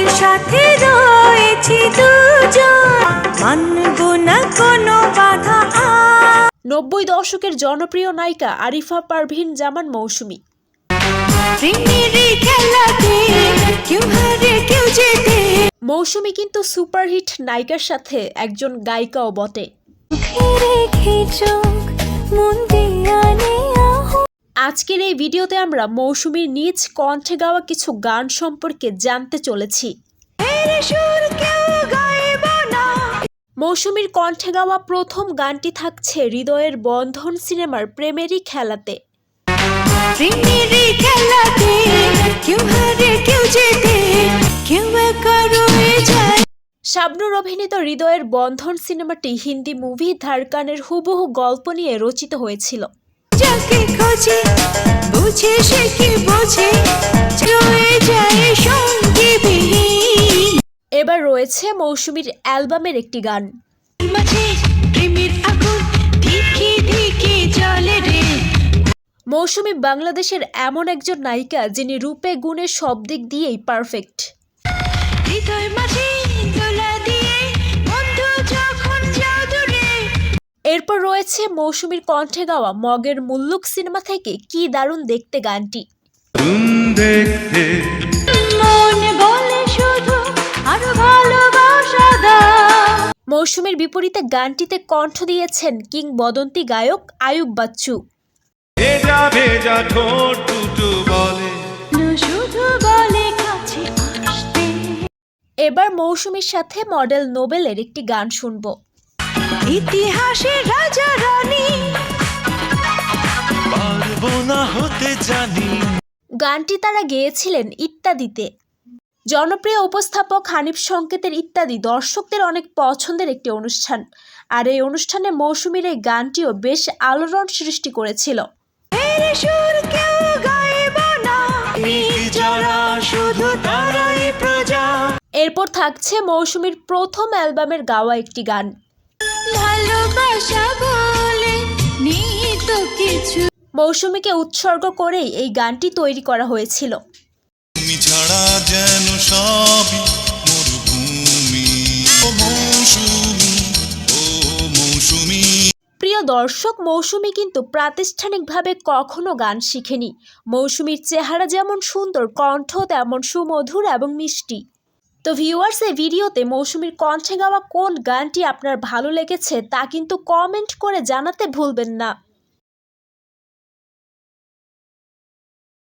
একসাথে রয়েছি দুজন। মানব না কোনো বাধা। নব্বই দশকের জনপ্রিয় নায়িকা আরিফা পারভিন জামান মৌসুমী। মৌসুমী কিন্তু সুপারহিট নায়িকার সাথে একজন গায়িকাও বটে। আজকের এই ভিডিওতে আমরা মৌসুমীর নিজ কণ্ঠে গাওয়া কিছু গান সম্পর্কে জানতে চলেছি। মৌসুমীর কণ্ঠে গাওয়া প্রথম গানটি থাকছে হৃদয়ের বন্ধন সিনেমার প্রেমেরই খেলাতে। শাবনুর অভিনীত হৃদয়ের বন্ধন সিনেমাটি হিন্দি মুভি ধারকানের হুবহু গল্প নিয়ে রচিত হয়েছিল। যাকে খোঁজে বুঝে সে কি বোঝে? রয়ে যায় সঙ্গী এবার রয়েছে মৌসুমীর অ্যালবামের একটি গান। মাঝে প্রেমের আগুন ধিকি ধিকি জ্বলে রে। মৌসুমী বাংলাদেশের এমন একজন নায়িকা যিনি রূপে গুণে সব দিক দিয়েই পারফেক্ট হৃদয় মাঝে রয়েছে মৌসুমীর কণ্ঠে গাওয়া মগের মুল্লুক সিনেমা থেকে কি দারুণ দেখতে গানটি? মৌসুমীর বিপরীতে গানটিতে কণ্ঠ দিয়েছেন কিংবদন্তি গায়ক আয়ুব বাচ্চু। এবার মৌসুমীর সাথে মডেল নোবেলের একটি গান শুনব। ইতিহাসের রাজা পারব না হতে জানি। গানটি তারা গেয়েছিলেন ইত্যাদিতে। জনপ্রিয় উপস্থাপক হানিফ সংকেতের ইত্যাদি দর্শকদের অনেক পছন্দের একটি অনুষ্ঠান। আর এই অনুষ্ঠানে মৌসুমীর এই গানটিও বেশ আলোড়ন সৃষ্টি করেছিল। এর সুর কেউ গাইব না। যারা শুধু তারাই প্রজা। এরপর থাকছে মৌসুমীর প্রথম অ্যালবামের গাওয়া একটি গান। ভালোবাসা বলে নিহিত কিছু মৌসুমীকে উৎসর্গ করেই এই গানটি তৈরি করা হয়েছিল। তুমি ছাড়া যেন সবই মরুভূমি। ও মৌসুমি ও মৌসুমি। প্রিয় দর্শক মৌসুমী কিন্তু প্রাতিষ্ঠানিকভাবে কখনো গান শিখেনি। মৌসুমীর চেহারা যেমন সুন্দর কণ্ঠ তেমন সুমধুর এবং মিষ্টি। তো ভিউয়ার্স এই ভিডিওতে মৌসুমীর কণ্ঠে গাওয়া কোন গানটি আপনার ভালো লেগেছে তা কিন্তু কমেন্ট করে জানাতে ভুলবেন না।